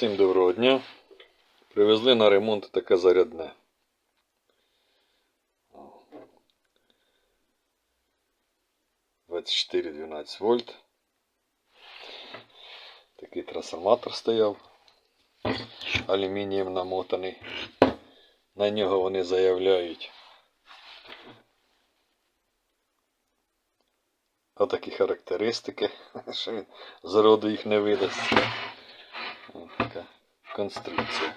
Всім доброго дня. Привезли на ремонт таке зарядне. Двадцять чотири 12 вольт. Такий трансформатор стояв. Алюмінієм намотаний. На нього вони заявляють. Отакі характеристики, що він зроду їх не видасть. Ось така конструкція.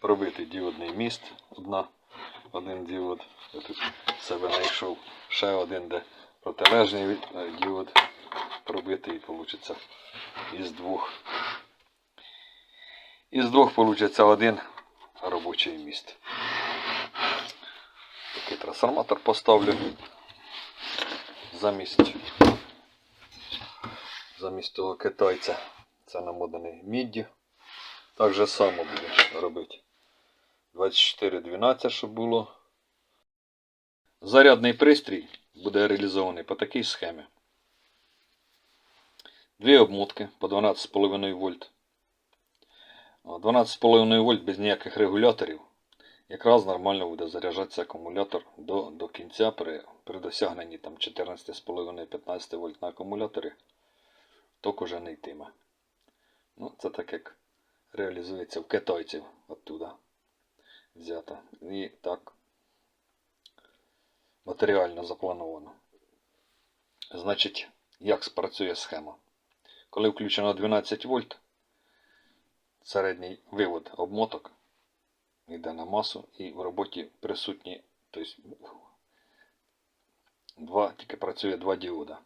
Пробитий діодний міст, одна, один діод. Я тут себе знайшов ще один, де протилежний діод пробитий, вийде із двох. Із двох вийде один робочий міст. Такий трансформатор поставлю замість замість того китайця. Це намотаний міддю. Так же само буде робити. 24-12, щоб було. Зарядний пристрій буде реалізований по такій схемі. Дві обмотки по 12,5 вольт. 12,5 вольт без ніяких регуляторів. Якраз нормально буде заряджатися акумулятор до, до кінця при, при досягненні 14,5-15 вольт на акумуляторі. Ток уже не йтиме. Ну, це так як реалізується в китайців оттуда взято. І так матеріально заплановано. Значить, як спрацює схема? Коли включено 12 вольт, середній вивод обмоток йде на масу і в роботі присутні, тобто два, тільки працює два діода.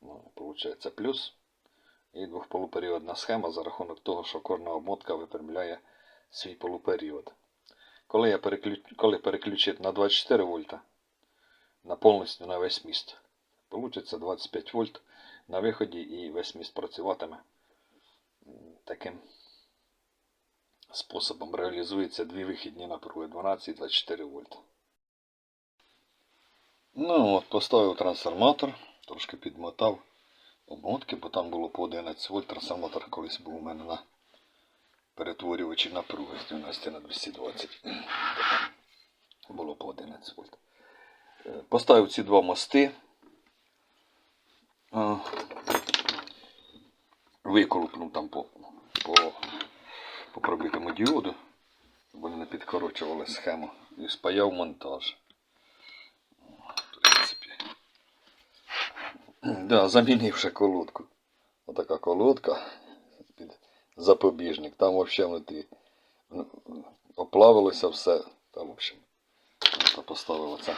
Ну, Получається плюс і двохполуперіодна схема за рахунок того, що корна обмотка випрямляє свій полуперіод. Коли я переключ... коли переключити на 24 вольта, на повністю на весь міст, получиться 25 вольт на виході і весь міст працюватиме. Таким способом реалізується дві вихідні напруги 12 і 24 вольта. Ну от, поставив трансформатор, трошки підмотав обмотки, бо там було по 11 вольт. Трансформатор колись був у мене на перетворювачі напруги з 12 на 220. Було по 11 вольт. Е, Поставив ці два мости. А, Виколупнув там по, по, по пробитому діоду, вони не підкорочували схему. І спаяв монтаж. В принципі. Да, замінив ще колодку. Отака колодка під запобіжник. Там взагалі ну, оплавилося все. Там, в общем, поставив оце.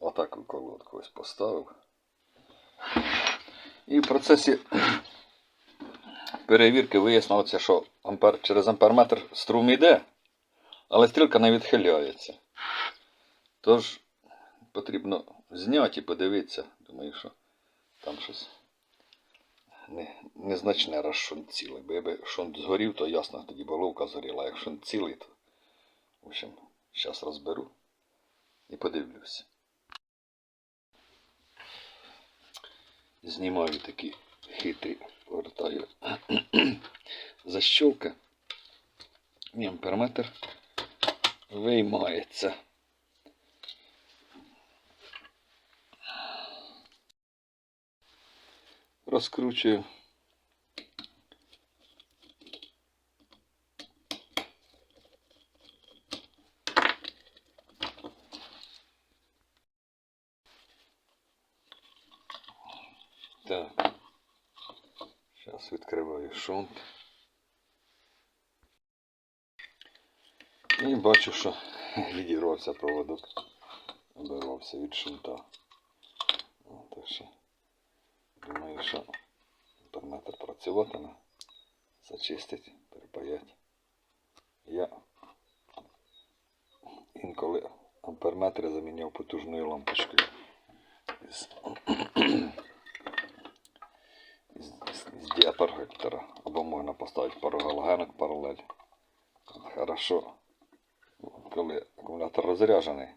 Отаку колодку ось поставив. І в процесі перевірки вияснилося, що ампер, через амперметр струм йде, але стрілка не відхиляється. Тож потрібно зняти і подивитися. Думаю, що там щось не, незначне раз шунт цілий. Бо якби шунт згорів, то ясно, тоді головка згоріла. Як шунт цілий, то в общем, зараз розберу і подивлюся. Знімаю такі хитрі, повертаю защолки. І амперметр виймається. Розкручую. Так. Зараз відкриваю шунт. І бачу, що відірвався проводок. Обірвався від шунта. Так що думаю, що інтернет працюватиме. Зачистить, перепаять. Я інколи амперметри заміняв потужною лампочкою. Із, із, з діапроектора. Або можна поставити пару галогенок паралель. Хорошо. Коли акумулятор розряджений,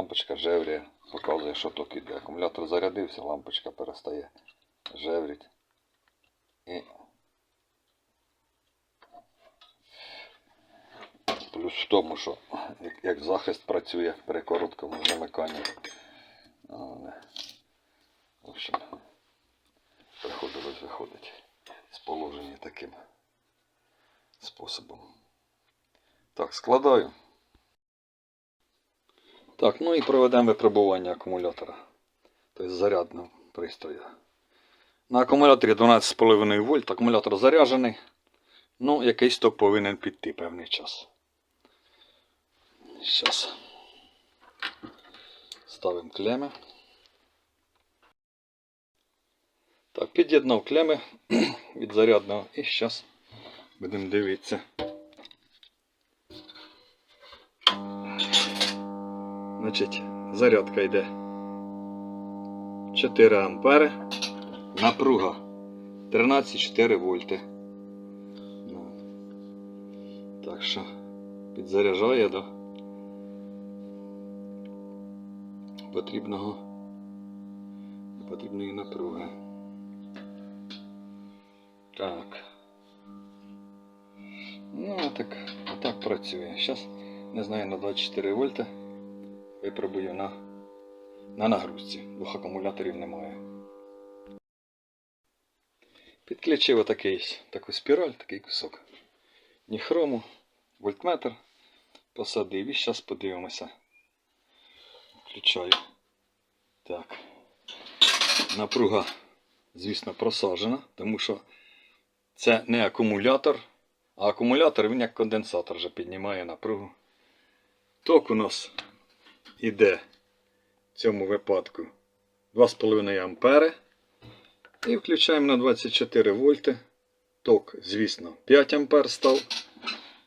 Лампочка жевріє, показує, що ток іде. Акумулятор зарядився, лампочка перестає жевріть І плюс в тому, що як захист працює при короткому замиканні. В общем, приходилось виходить з положення таким способом. Так, складаю. Так, ну і проведемо випробування акумулятора. Тобто зарядного пристрою. На акумуляторі 12,5 вольт, акумулятор заряджений. Ну, якийсь ток повинен піти певний час. Зараз. Ставимо клеми. Так, під'єднав клеми від зарядного і зараз будемо дивитися. Значить, зарядка йде 4 ампери. Напруга 13,4 вольти. Ну, Так що підзаряджає до потрібного потрібної напруги. Так. Ну, так, так працює. Зараз, не знаю, на 24 вольта випробую на, на нагрузці. Двох акумуляторів немає. Підключив отакий, таку спіраль, такий кусок. Ніхрому, вольтметр. Посадив і зараз подивимося. Включаю. Так. Напруга, звісно, просаджена, тому що це не акумулятор, а акумулятор він як конденсатор вже піднімає напругу. Ток у нас іде в цьому випадку 2,5 ампери. І включаємо на 24 вольти. Ток, звісно, 5 ампер став.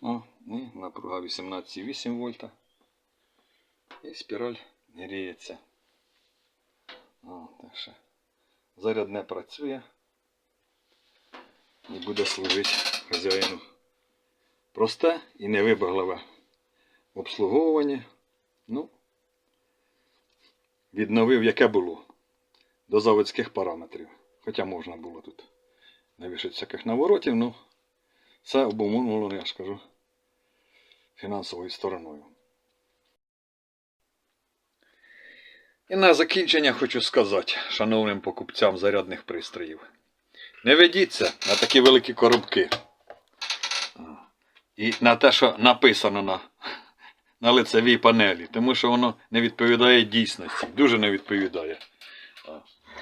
О, і напруга 18,8 вольта. І спіраль гріється. О, так що зарядне працює. І буде служити хазяїну. Просте і невибагливе в обслуговуванні. Ну, відновив, яке було до заводських параметрів. Хоча можна було тут навішати всяких наворотів, ну це обумовлено, я ж кажу, фінансовою стороною. І на закінчення хочу сказати, шановним покупцям зарядних пристроїв. Не ведіться на такі великі коробки. І на те, що написано на, на лицевій панелі, тому що воно не відповідає дійсності, дуже не відповідає.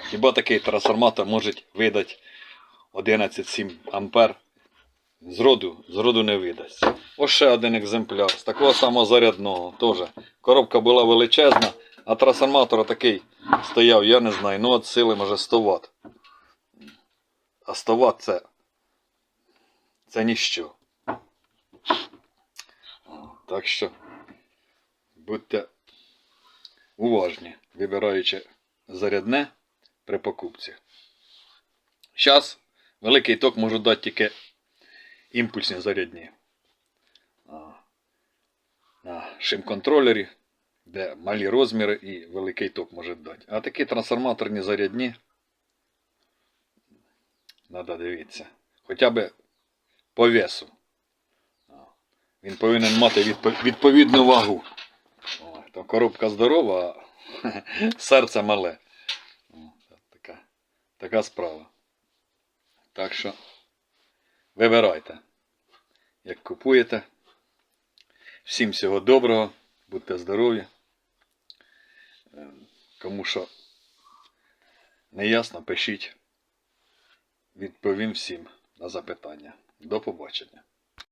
Хіба такий трансформатор може видати 11,7 ампер? Зроду, зроду не видасть. Ось ще один екземпляр з такого самого зарядного. Теж. Коробка була величезна, а трансформатор такий стояв, я не знаю, ну от сили може 100 Вт. А 100 Вт це. Це ніщо. Так що будьте уважні, вибираючи зарядне при покупці. Зараз великий ток можу дати тільки імпульсні зарядні. На шим-контролері, де малі розміри і великий ток може дати. А такі трансформаторні зарядні. Треба дивитися. Хоча б по весу. Він повинен мати відпо- відповідну вагу. О, то коробка здорова, а серце мале. Така, така справа. Так що вибирайте, як купуєте. Всім всього доброго, будьте здорові. Е, Кому що не ясно, пишіть. Відповім всім на запитання. До побачення.